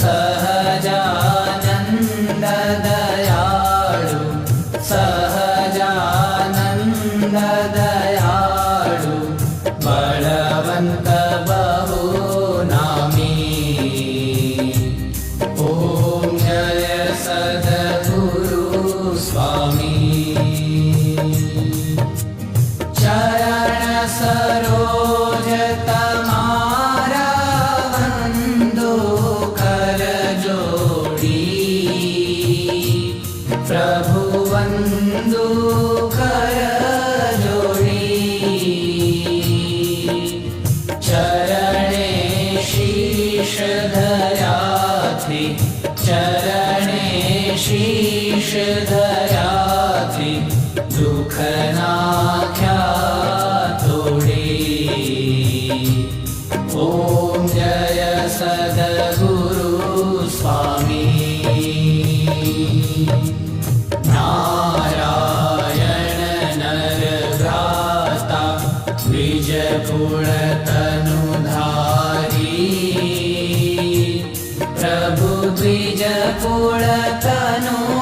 सहजानन्द जानन्द दयाळु सह जान दयाळु बलवन्त बहु ॐ यय सदगुरु स्वामी चरण सरोज प्रभुवन्दु करजोडी चरणे शीर्षधरात्रि चरणे शीर्षधरात्रि दुःखनाख्या तोडे ॐ जय सद पुरतनु प्रबु द्विजपुरतनु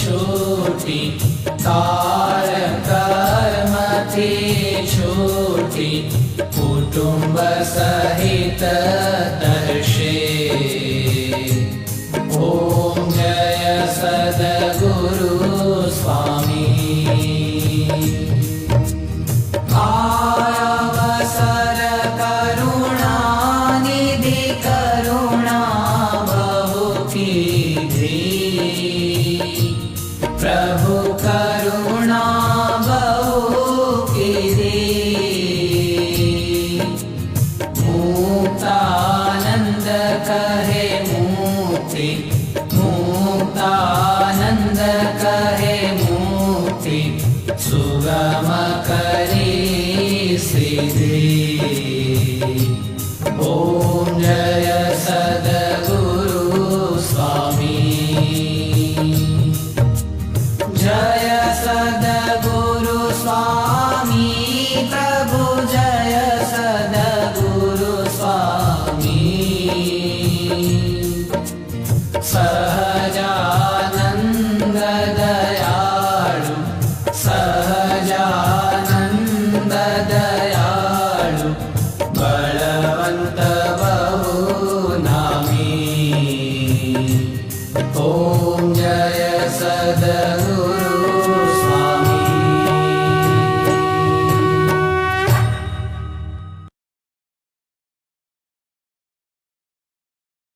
छूटी तार कर्मति छूटी कुटुम्ब सहित see, see. Oh.